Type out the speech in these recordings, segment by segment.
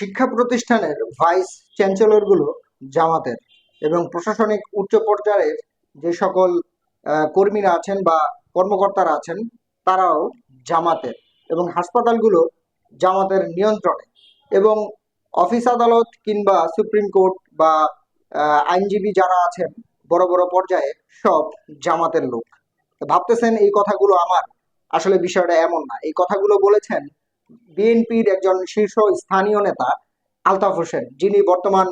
শিক্ষা প্রতিষ্ঠানের ভাইস চ্যান্সেলরগুলো জামাতের এবং প্রশাসনিক উচ্চ পর্যায়ের যে সকল কর্মীরা আছেন বা কর্মকর্তারা আছেন, তারাও জামাতের এবং হাসপাতালগুলো জামাতের নিয়ন্ত্রণে এবং অফিস আদালত কিংবা সুপ্রিম কোর্ট বা আইনজীবী যারা আছেন, বড় বড় পর্যায়ে সব জামাতের লোক। ভাবতেছেন এই কথাগুলো আমার আসলে বিষয়টা এমন না। এই কথাগুলো বলেছেন বিএনপির একজন শীর্ষ স্থানীয় নেতা আলতাফ হোসেন, যিনি বর্তমান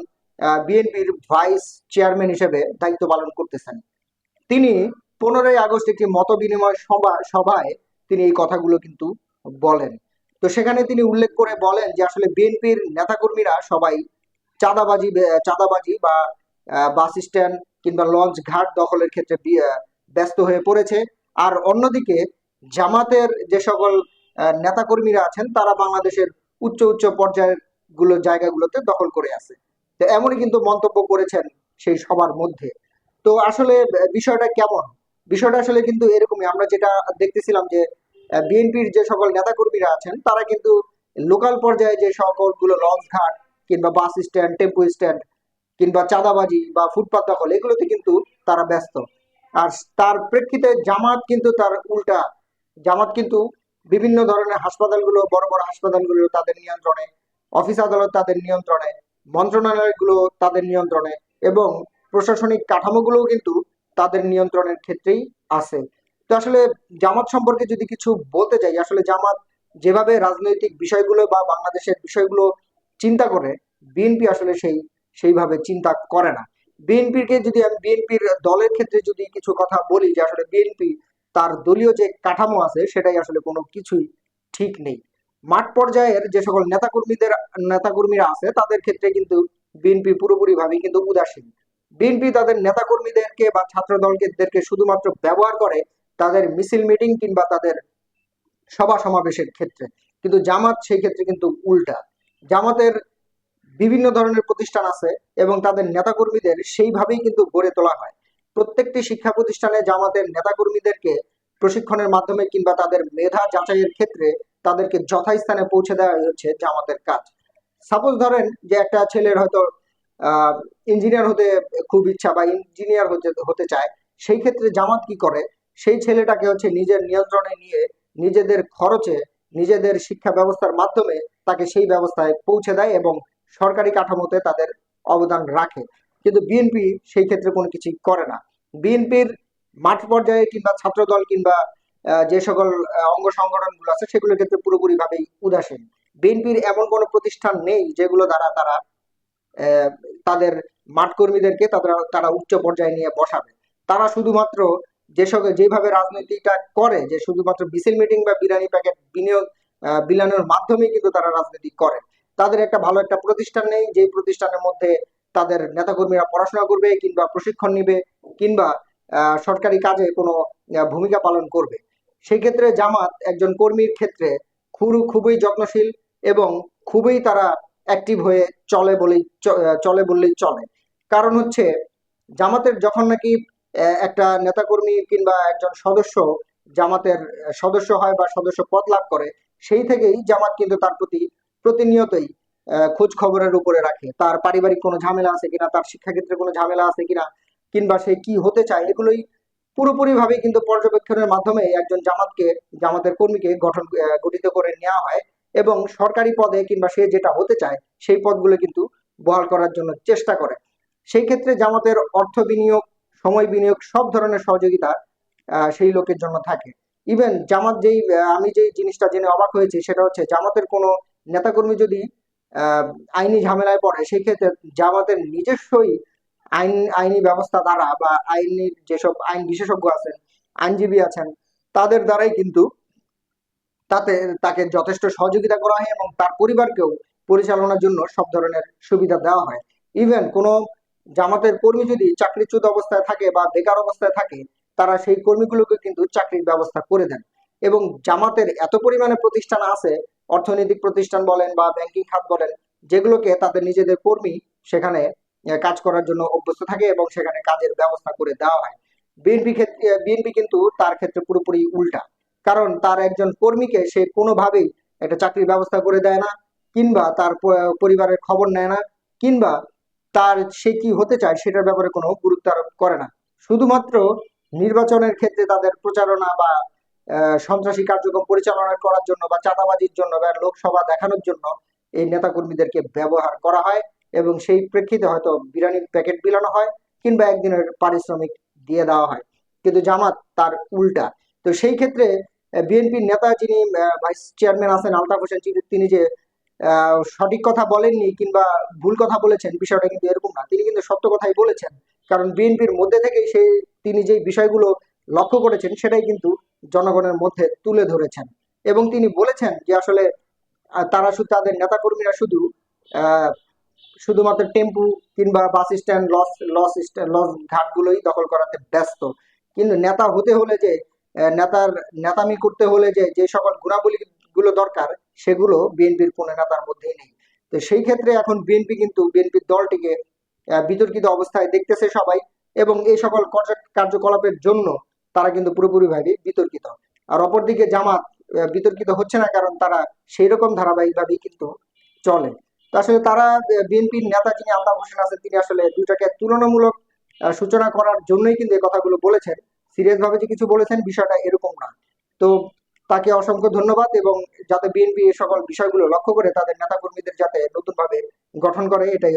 বিএনপির ভাইস চেয়ারম্যান হিসেবে দায়িত্ব পালন করতেছেন। তিনি পনেরোই আগস্ট একটি মত বিনিময় সভা, সভায় তিনি এই কথাগুলো কিন্তু বলেন। তো সেখানে তিনি উল্লেখ করে বলেন যে আসলে বিএনপির নেতাকর্মীরা সবাই চাঁদাবাজি চাঁদাবাজি বা বাস স্ট্যান্ড কিংবা লঞ্চ ঘাট দখলের ক্ষেত্রে ব্যস্ত হয়ে পড়েছে। আর অন্যদিকে জামাতের যে সকল নেতাকর্মীরা আছেন, তারা বাংলাদেশের উচ্চ উচ্চ পর্যায়েরগুলো জায়গাগুলোতে দখল করে আছে। তো এমনই কিন্তু মন্তব্য করেছেন সেই সবার মধ্যে। তো আসলে বিষয়টা কেমন? বিষয়টা আসলে কিন্তু এরকমই। আমরা যেটা দেখতেছিলাম যে বিএনপির যে সকল নেতাকর্মীরা আছেন, তারা কিন্তু লোকাল পর্যায়ে যে সকলগুলো লঞ্চ ঘাট কিংবা বাস স্ট্যান্ড, টেম্পো স্ট্যান্ড কিংবা চাঁদাবাজি বা ফুটপাত দখল, এগুলোতে কিন্তু তারা ব্যস্ত। আর তার প্রেক্ষিতে জামাত কিন্তু তার উল্টা। জামাত কিন্তু বিভিন্ন ধরনের হাসপাতালগুলো, বড় বড় হাসপাতালগুলো তাদের নিয়ন্ত্রণে, অফিস আদালত তাদের নিয়ন্ত্রণে, মন্ত্রণালয়গুলো তাদের নিয়ন্ত্রণে, এবং প্রশাসনিক কাঠামোগুলোও কিন্তু তাদের নিয়ন্ত্রণের ক্ষেত্রেই আছে। তো আসলে জামাত সম্পর্কে যদি কিছু বলতে চাই আসলে জামাত যেভাবে রাজনৈতিক বিষয়গুলো বা বাংলাদেশের বিষয়গুলো চিন্তা করে, বিএনপি আসলে সেই, সেইভাবে চিন্তা করে না। বিএনপির কে যদি আমি, বিএনপির দলের ক্ষেত্রে যদি কিছু কথা বলি যে আসলে বিএনপি তার দলীয় যে কাঠামো আছে, সেটাই আসলে কোনো কিছুই ঠিক নেই। মাঠ পর্যায়ের যে সকল নেতাকর্মীদের, নেতাকর্মীরা আছে, তাদের ক্ষেত্রে কিন্তু বিএনপি পুরোপুরি ভাবে কিন্তু উদাসীন। বিএনপি তাদের নেতাকর্মীদেরকে বা ছাত্র দলকে শুধুমাত্র ব্যবহার করে তাদের মিছিল, মিটিং কিংবা তাদের সভা সমাবেশের ক্ষেত্রে। কিন্তু জামাত সেই ক্ষেত্রে কিন্তু উল্টা। জামাতের বিভিন্ন ধরনের প্রতিষ্ঠান আছে এবং তাদের নেতাকর্মীদের সেইভাবেই কিন্তু গড়ে তোলা হয়। প্রত্যেকটি শিক্ষা প্রতিষ্ঠানে জামাতের নেতাকর্মীদেরকে প্রশিক্ষণের মাধ্যমে কিংবা তাদের মেধা যাচাইয়ের ক্ষেত্রে তাদেরকে যথাস্থানে পৌঁছে দেওয়া হচ্ছে জামাতের কাজ। সাপোজ ধরেন যে একটা ছেলের হয়তো ইঞ্জিনিয়ার হতে খুব ইচ্ছা বা ইঞ্জিনিয়ার হতে হতে চায়, সেই ক্ষেত্রে জামাত কি করে? সেই ছেলেটাকে হচ্ছে নিজের নিয়ন্ত্রণে নিয়ে নিজেদের খরচে নিজেদের শিক্ষা ব্যবস্থার মাধ্যমে তাকে সেই ব্যবস্থায় পৌঁছে দেয় এবং সরকারি কাঠামোতে তাদের অবদান রাখে। কিন্তু বিএনপি সেই ক্ষেত্রে কোনো কিছুই করে না। বিএনপির মাঠ পর্যায়ে কিংবা ছাত্রদল কিংবা যে সকল অঙ্গ সংগঠনগুলো আছে, সেগুলোর ক্ষেত্রে পুরোপুরি ভাবেই উদাসীন। বিএনপির এমন কোনো প্রতিষ্ঠান নেই যেগুলো দ্বারা তারা তাদের মাঠ কর্মীদেরকে তারা তারা উচ্চ পর্যায়ে নিয়ে বসাবে। তারা শুধুমাত্র যে সকল যেভাবে রাজনীতিটা করে, যে শুধুমাত্র বিসিল মিটিং বা বিরিয়ানি প্যাকেট বিনিয়োগ বিলানোর মাধ্যমে কিন্তু তারা রাজনীতি করে। তাদের একটা ভালো একটা প্রতিষ্ঠান নেই যে প্রতিষ্ঠানের মধ্যে তাদের নেতাকর্মীরা পড়াশোনা করবে কিংবা প্রশিক্ষণ নিবে কিংবা সরকারি কাজে কোনো ভূমিকা পালন করবে। সেই ক্ষেত্রে জামাত একজন কর্মীর ক্ষেত্রে খুব খুবই যত্নশীল এবং খুবই তারা অ্যাক্টিভ হয়ে চলে বলেই চলে বললেই চলে। কারণ হচ্ছে জামাতের যখন নাকি একটা নেতাকর্মী কিংবা একজন সদস্য জামাতের সদস্য হয় বা সদস্য পদ লাভ করে, সেই থেকেই জামাত কিন্তু তার প্রতি প্রতিনিয়তই খোঁজ খবরের উপরে রাখে। তার পারিবারিক কোনো ঝামেলা আছে কিনা, তার শিক্ষাক্ষেত্রে কোনো ঝামেলা আছে কিনা কিংবা সে কি হতে চায় এগুলোই পুরোপুরি ভাবে কিন্তু পর্যবেক্ষণের মাধ্যমে একজন জামাতকে, জামাতের কর্মীকে গঠন গঠিত করে নেওয়া হয় এবং সরকারি পদে কিংবা সে যেটা হতে চায় সেই পদগুলো কিন্তু বহাল করার জন্য চেষ্টা করে। সেই ক্ষেত্রে জামাতের অর্থ বিনিয়োগ, সময় বিনিয়োগ সব ধরনের সহযোগিতা সেই লোকের জন্য থাকে। ইভেন জামাত যেই আমি যেই জিনিসটা জেনে অবাক হয়েছি সেটা হচ্ছে জামাতের কোনো নেতাকর্মী যদি আইনি ঝামেলায় পড়ে, সেই ক্ষেত্রে জামাতের নিজস্বই আইন, আইনি ব্যবস্থা দ্বারা বা আইনি যেসব আইন বিশেষজ্ঞ আছেন, আইনজীবী আছেন, তাদের দ্বারাই কিন্তু তাতে, তাকে যথেষ্ট সহযোগিতা করা হয় এবং তার পরিবারকেও পরিচালনার জন্য সব ধরনের সুবিধা দেওয়া হয়। ইভেন কোনো জামাতের কর্মী যদি চাকরিচ্যুত অবস্থায় থাকে বা বেকার অবস্থায় থাকে, তারা সেই কর্মীগুলোকে কিন্তু চাকরির ব্যবস্থা করে দেন। এবং জামাতের এত পরিমাণে প্রতিষ্ঠান আছে, অর্থনৈতিক প্রতিষ্ঠান বলেন বা ব্যাংকিং খাত বলেন, যেগুলোকে তাদের নিজেদের কর্মী সেখানে কাজ করার জন্য অভ্যস্ত থাকে এবং সেখানে কাজের ব্যবস্থা করে দেওয়া হয়। বিএনপি ক্ষেত্রে বিএনপি কিন্তু তার ক্ষেত্রে পুরোপুরি উল্টা। কারণ তার একজন কর্মীকে সে কোনোভাবেই একটা চাকরির ব্যবস্থা করে দেয় না, কিংবা তার পরিবারের খবর নেয় না, কিংবা তার সে কি হতে চায় সেটার ব্যাপারে কোনো গুরুত্ব আরোপ করে না। শুধুমাত্র নির্বাচনের ক্ষেত্রে তাদের প্রচারণা বা সন্ত্রাসী কার্যক্রম পরিচালনা করার জন্য বা চাঁদাবাজির জন্য বা লোকসভা দেখানোর জন্য এই নেতাকর্মীদেরকে ব্যবহার করা হয়। এবং সেই প্রেক্ষিতে হয়তো বিরিয়ানির প্যাকেট বিলানো হয় কিংবা একদিনের পারিশ্রমিক দিয়ে দেওয়া হয়। কিন্তু জামাত তার উল্টা। তো সেই ক্ষেত্রে বিএনপির নেতা যিনি ভাইস চেয়ারম্যান আছেন আলতাফ হোসেন তিনি যে সঠিক কথা বলেননি কিংবা ভুল কথা বলেছেন, বিষয়টা কিন্তু এরকম না। তিনি কিন্তু সত্য কথাই বলেছেন। কারণ বিএনপির মধ্যে থেকেই সেই, তিনি যে বিষয়গুলো লক্ষ্য করেছেন, সেটাই কিন্তু জনগণের মধ্যে তুলে ধরেছেন। এবং তিনি বলেছেন যে আসলে তারা শুধু, তাদের নেতাকর্মীরা শুধু শুধুমাত্র টেম্পু কিংবা বাস স্ট্যান্ড লস লস স্ট্যান্ড লস ঘাটগুলোই দখল করাতে ব্যস্ত। কিন্তু নেতা হতে হলে যে নেতার, নেতামি করতে হলে যে যে সকল গুণাবলী গুলো দরকার, সেগুলো বিএনপির কোনো নেতার মধ্যেই নেই। তো সেই ক্ষেত্রে এখন বিএনপি কিন্তু, বিএনপির দলটিকে বিতর্কিত অবস্থায় দেখতেছে সবাই এবং এই সকল কার্যকলাপের জন্য তারা কিন্তু পুরোপুরিভাবে বিতর্কিত। আর অপরদিকে জামাত বিতর্কিত হচ্ছে না কারণ তারা সেই রকম ধারাবাহিকভাবেই কিন্তু চলে। আসলে তারা বিএনপির নেতা যিনি আলতাফ হোসেন আছেন তিনি আসলে দুইটাকে তুলনামূলক সূচনা করার জন্যই কিন্তু এই কথাগুলো বলেছেন। সিরিয়াস ভাবে যে কিছু বলেছেন, বিষয়টা এরকম না। তো তাকে অসংখ্য ধন্যবাদ এবং যাতে বিএনপি এই সকল বিষয়গুলো লক্ষ্য করে তাদের নেতাকর্মীদের যাতে নতুনভাবে গঠন করে, এটাই